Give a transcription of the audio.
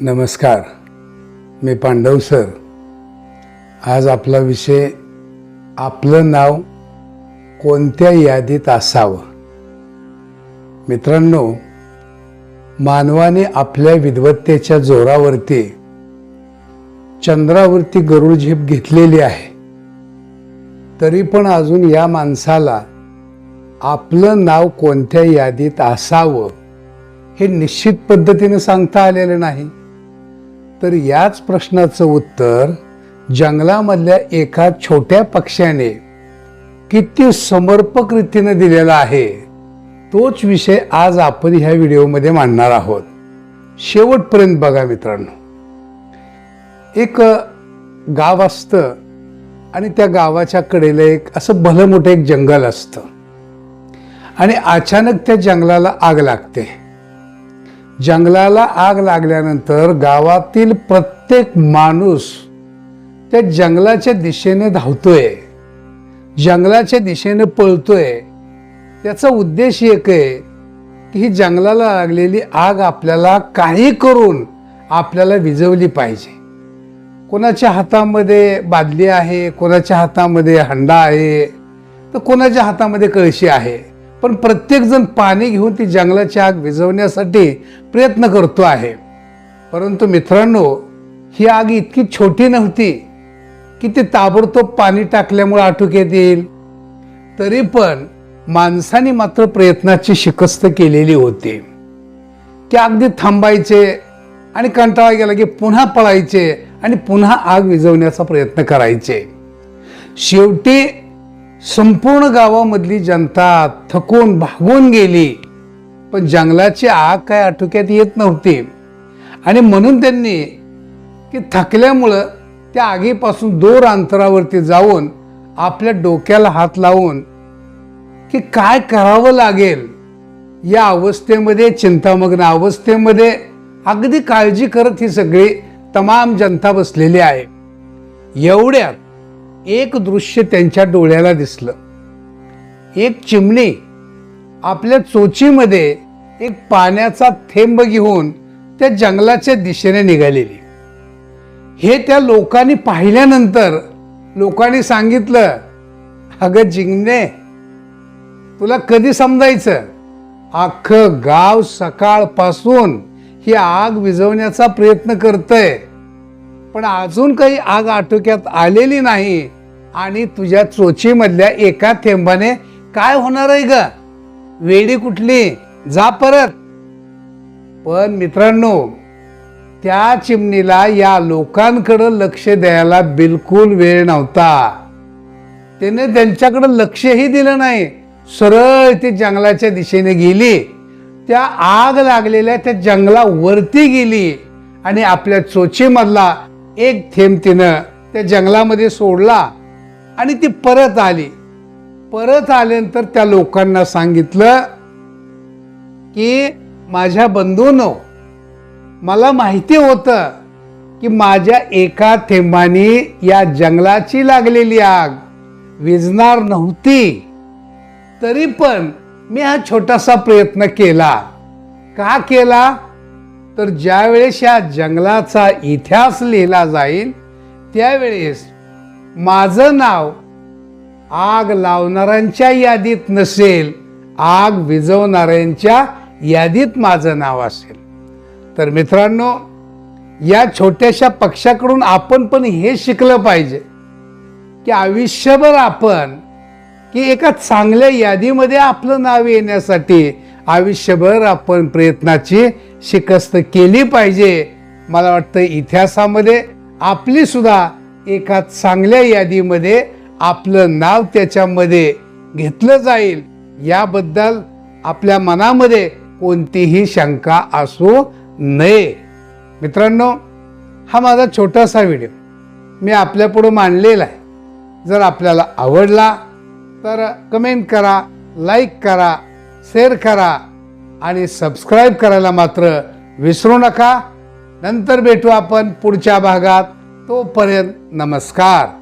नमस्कार. मी पांडव सर. आज आपला विषय आपलं नाव कोणत्या यादीत असावं? मित्रांनो मानवाने आपल्या विद्वत्तेच्या जोरावरती चंद्रावरती गरुड झेप घेतलेली आहे. तरी पण अजून या माणसाला आपलं नाव कोणत्या यादीत असावं हे निश्चित पद्धतीने सांगता आलेलं नाही. तर याच प्रश्नाचं उत्तर जंगलामधल्या एका छोट्या पक्ष्याने किती समर्पक रीतीने दिलेला आहे तोच विषय आज आपण ह्या व्हिडिओमध्ये मांडणार आहोत. शेवटपर्यंत बघा मित्रांनो. एक गाव असतं आणि त्या गावाच्या कडेला एक असं भलं मोठं एक जंगल असतं. आणि अचानक त्या जंगलाला आग लागते. जंगलाला आग लागल्यानंतर गावातील प्रत्येक माणूस त्या जंगलाच्या दिशेने धावतोय. जंगलाच्या दिशेने पळतोय. त्याचा उद्देश एक आहे की ही जंगलाला लागलेली आग आपल्याला काही करून आपल्याला विझवली पाहिजे. कोणाच्या हातामध्ये बादली आहे कोणाच्या हातामध्ये हंडा आहे तर कोणाच्या हातामध्ये कळशी आहे? पण प्रत्येकजण पाणी घेऊन ती जंगलाची आग विझवण्यासाठी प्रयत्न करतो आहे. परंतु मित्रांनो ही आग इतकी छोटी नव्हती की ती ताबडतोब पाणी टाकल्यामुळे आटोक येतील तरी पण माणसाने मात्र प्रयत्नाची शिकस्त केलेली होती. की अगदी थांबायचे आणि कंटाळा गेला की पुन्हा पळायचे आणि पुन्हा आग विझवण्याचा प्रयत्न करायचे. शेवटी संपूर्ण गावामधली जनता थकून भागून गेली. पण जंगलाची आग काय आटोक्यात येत नव्हती. आणि म्हणून त्यांनी की थकल्यामुळं त्या आगीपासून दूर अंतरावरती जाऊन आपल्या डोक्याला हात लावून की काय करावं लागेल? या अवस्थेमध्ये चिंतामग्न अवस्थेमध्ये अगदी काळजी करत ही सगळी तमाम जनता बसलेली आहे. एवढ्यात एक दृश्य त्यांच्या डोळ्याला दिसलं. एक चिमणी आपल्या चोचीमध्ये एक पाण्याचा थेंब घेऊन त्या जंगलाच्या दिशेने निघालेली. हे त्या लोकांनी पाहिल्यानंतर लोकांनी सांगितलं अगं जिंगणे तुला कधी समजायचं? अख्खं गाव सकाळपासून ही आग विझवण्याचा प्रयत्न करतंय. पण अजून काही आग आटोक्यात आलेली नाही. आणि तुझ्या चोचीमधल्या एका थेंबाने काय होणार आहे ग? वेडी कुठली? जा परत. पण मित्रांनो त्या चिमणीला या लोकांकडं लक्ष द्यायला बिलकुल वेळ नव्हता. त्याने त्यांच्याकडं लक्षही दिलं नाही. सरळ ती जंगलाच्या दिशेने गेली. त्या आग लागलेल्या त्या जंगलावरती गेली. आणि आपल्या चोचीमधला एक थेंब तिनं त्या जंगलामध्ये सोडला आणि ती परत आली. परत आल्यानंतर त्या लोकांना सांगितलं की माझ्या बंधूनो मला माहिती होतं की माझ्या एका थेंबाने या जंगलाची लागलेली आग विजणार नव्हती. तरी पण मी हा छोटासा प्रयत्न केला. का केला? तर ज्यावेळेस या जंगलाचा इतिहास लिहिला जाईल त्यावेळेस माझं नाव आग लावणाऱ्यांच्या यादीत नसेल आग विझवणाऱ्यांच्या यादीत माझं नाव असेल. तर मित्रांनो या छोट्याशा पक्षाकडून आपण पण हे शिकलं पाहिजे की आयुष्यभर आपण की एका चांगल्या यादीमध्ये आपलं नाव येण्यासाठी आयुष्यभर आपण प्रयत्नाची शिकस्त केली पाहिजे. मला वाटतं इतिहासामध्ये आपली सुद्धा एका चांगल्या यादीमध्ये आपलं नाव त्याच्यामध्ये घेतलं जाईल. याबद्दल आपल्या मनामध्ये कोणतीही शंका असू नये. मित्रांनो हा माझा छोटासा व्हिडिओ. मी आपल्यापुढं मांडलेला आहे. जर आपल्याला आवडला तर कमेंट करा लाईक करा शेअर करा आणि सबस्क्राईब करायला मात्र विसरू नका. नंतर भेटू आपण पुढच्या भागात. तोपर्यंत नमस्कार.